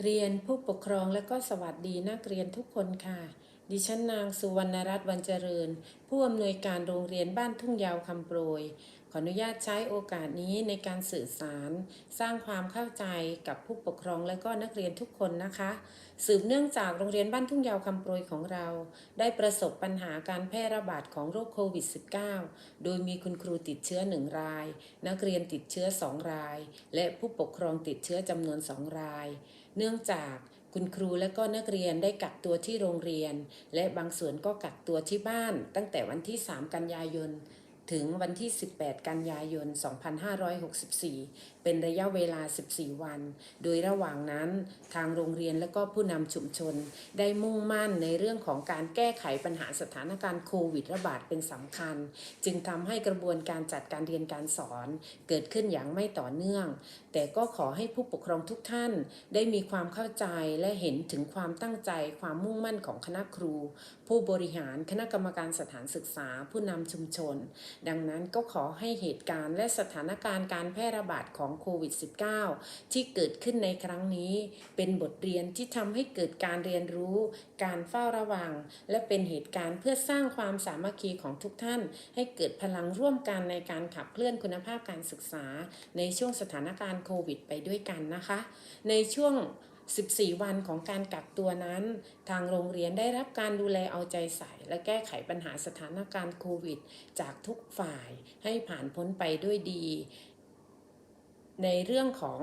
เรียนผู้ปกครองและก็สวัสดีนักเรียนทุกคนค่ะ ดิฉันนางสุวรรณรัตน์วันเจริญ ผู้อำนวยการโรงเรียนบ้านทุ่งยาวคำโปรย ขออนุญาตใช้โอกาสนี้ในการสื่อสาร สร้างความเข้าใจกับผู้ปกครองและก็นักเรียนทุกคนนะคะ สืบเนื่องจากโรงเรียนบ้านทุ่งยาวคำโปรยของเรา ได้ประสบปัญหาการแพร่ระบาดของโรคโควิด -19 โดยมีคุณครูติดเชื้อหนึ่งราย นักเรียนติดเชื้อสองราย และผู้ปกครองติดเชื้อจำนวนสองราย เนื่องจากคุณครูและก็นักเรียนได้กักตัวที่โรงเรียน และบางส่วนก็กักตัวที่บ้านตั้งแต่วันที่ 3 กันยายน ถึงวันที่ 18 กันยายน 2564 เป็นระยะเวลา 14 วัน โดยระหว่างนั้นทางโรงเรียนและก็ผู้นำชุมชน ได้มุ่งมั่นในเรื่องของการแก้ไขปัญหาสถานการณ์โควิดระบาดเป็นสำคัญ จึงทำให้กระบวนการจัดการเรียนการสอน เกิดขึ้นอย่างไม่ต่อเนื่อง แต่ก็ขอให้ผู้ปกครองทุกท่านได้มีความเข้าใจและเห็นถึงความตั้งใจความมุ่งมั่นของคณะครู ผู้บริหารคณะกรรมการสถานศึกษาผู้นำชุมชนดังนั้นก็ขอให้เหตุการณ์และสถานการณ์การแพร่ระบาดของโควิด -19 ที่เกิดขึ้นในครั้งนี้ เป็นบทเรียนที่ทำให้เกิดการเรียนรู้ การเฝ้าระวัง และเป็นเหตุการณ์เพื่อสร้างความสามัคคีของทุกท่าน ให้เกิดพลังร่วมกันในการขับเคลื่อนคุณภาพการศึกษา ในช่วงสถานการณ์โควิด ไปด้วยกันนะคะ ในช่วง 14 วันของการกักตัวนั้น ทางโรงเรียนได้รับการดูแลเอาใจใส่ และแก้ไขปัญหาสถานการณ์โควิด จากทุกฝ่ายให้ผ่านพ้นไปด้วยดี ในเรื่องของ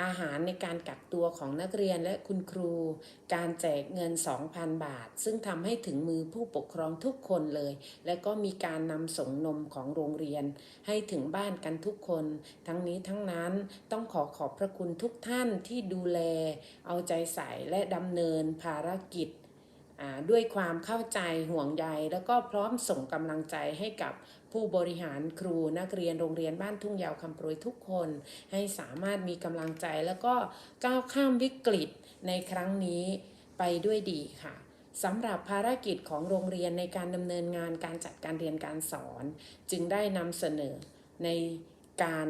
อาหารในการกักตัวของนักเรียนและคุณครู การแจกเงิน 2,000 บาท ซึ่งทำให้ถึงมือผู้ปกครองทุกคนเลย และก็มีการนำส่งนมของโรงเรียน ให้ถึงบ้านกันทุกคน ทั้งนี้ทั้งนั้นต้องขอขอบพระคุณทุกท่านที่ดูแล เอาใจใส่และดำเนินภารกิจ ด้วยความเข้าใจห่วงใยแล้วก็พร้อมส่งกำลังใจให้กับผู้บริหารครูนักเรียนโรงเรียนบ้านทุ่งยาวคำโปรยทุกคน ให้สามารถมีกำลังใจแล้วก็ก้าวข้ามวิกฤตในครั้งนี้ไปด้วยดีค่ะสำหรับภารกิจของโรงเรียนในการดำเนินงานการจัดการเรียนการสอน จึงได้นำเสนอในการ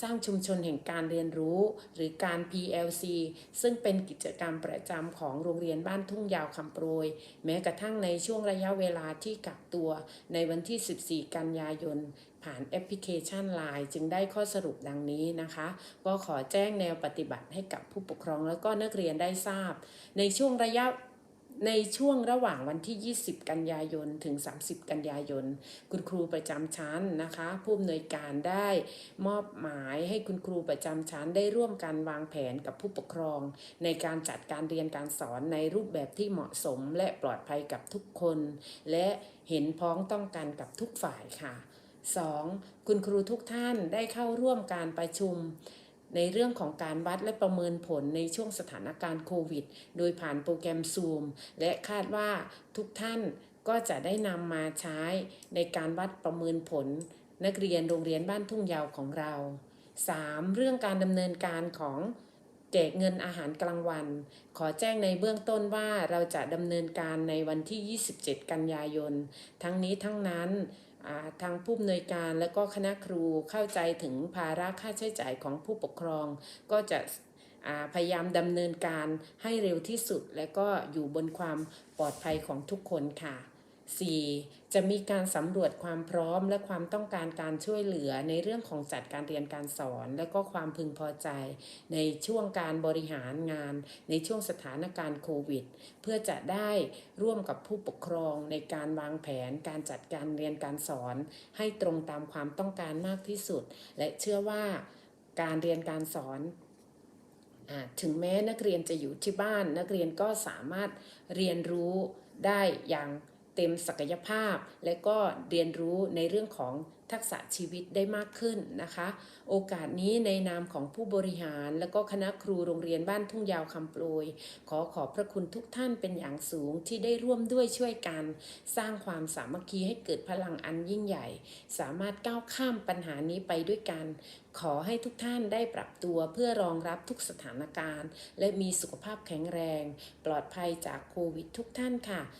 สร้างชุมชนแห่งการเรียนรู้ หรือการ PLC ซึ่งเป็นกิจกรรมประจำของโรงเรียนบ้านทุ่งยาวคำโปรย แม้กระทั่งในช่วงระยะเวลาที่กักตัวในวันที่ 14 กันยายน ผ่านแอปพลิเคชัน Line จึงได้ข้อสรุปดังนี้นะคะ ก็ขอแจ้งแนวปฏิบัติให้กับผู้ปกครองแล้วก็นักเรียนได้ทราบ ในช่วงระยะ ในช่วงระหว่างวันที่ 20 กันยายน ถึง 30 กันยายน คุณครูประจำชั้นนะคะ ผู้อำนวยการได้มอบหมายให้คุณครูประจำชั้นได้ร่วมกันวางแผนกับผู้ปกครอง ในการจัดการเรียนการสอนในรูปแบบที่เหมาะสมและปลอดภัยกับทุกคน และเห็นพ้องต้องกันกับทุกฝ่ายค่ะ 2. คุณครูทุกท่านได้เข้าร่วมการประชุม ในเรื่องของการวัดและประเมินผลในช่วงสถานการณ์โควิด โดยผ่านโปรแกรม Zoom และคาดว่าทุกท่านก็จะได้นำมาใช้ในการวัดประเมินผล นักเรียนโรงเรียนบ้านทุ่งยาวของเรา 3. เรื่องการดำเนินการของแจกเงินอาหารกลางวัน ขอแจ้งในเบื้องต้นว่าเราจะดำเนินการในวันที่ 27 กันยายน ทั้งนี้ทั้งนั้น ทางผู้อำนวยการและก็คณะครูเข้าใจถึงภาระค่าใช้จ่ายของผู้ปกครอง ก็จะพยายามดำเนินการให้เร็วที่สุด และก็อยู่บนความปลอดภัยของทุกคนค่ะ 4. จะมีการสำรวจความพร้อมและความต้องการการช่วยเหลือในเรื่องของจัดการเรียนการสอน และก็ความพึงพอใจ ในช่วงการบริหารงาน ในช่วงสถานการณ์โควิด เพื่อจะได้ร่วมกับผู้ปกครองในการวางแผนการจัดการเรียนการสอน ให้ตรงตามความต้องการมากที่สุด และเชื่อว่าการเรียนการสอนถึงแม้นักเรียนจะอยู่ที่บ้าน นักเรียนก็สามารถเรียนรู้ได้อย่าง เต็มศักยภาพ และก็เรียนรู้ในเรื่องของทักษะชีวิตได้มากขึ้นนะคะ โอกาสนี้ในนามของผู้บริหาร และก็คณะครูโรงเรียนบ้านทุ่งยาวคำโปรยขอขอบพระคุณทุกท่านเป็นอย่างสูงที่ได้ร่วมด้วยช่วยกัน สร้างความสามัคคีให้เกิดพลังอันยิ่งใหญ่ สามารถก้าวข้ามปัญหานี้ไปด้วยกัน ขอให้ทุกท่านได้ปรับตัวเพื่อรองรับทุกสถานการณ์ และมีสุขภาพแข็งแรง ปลอดภัยจากโควิดทุกท่านค่ะ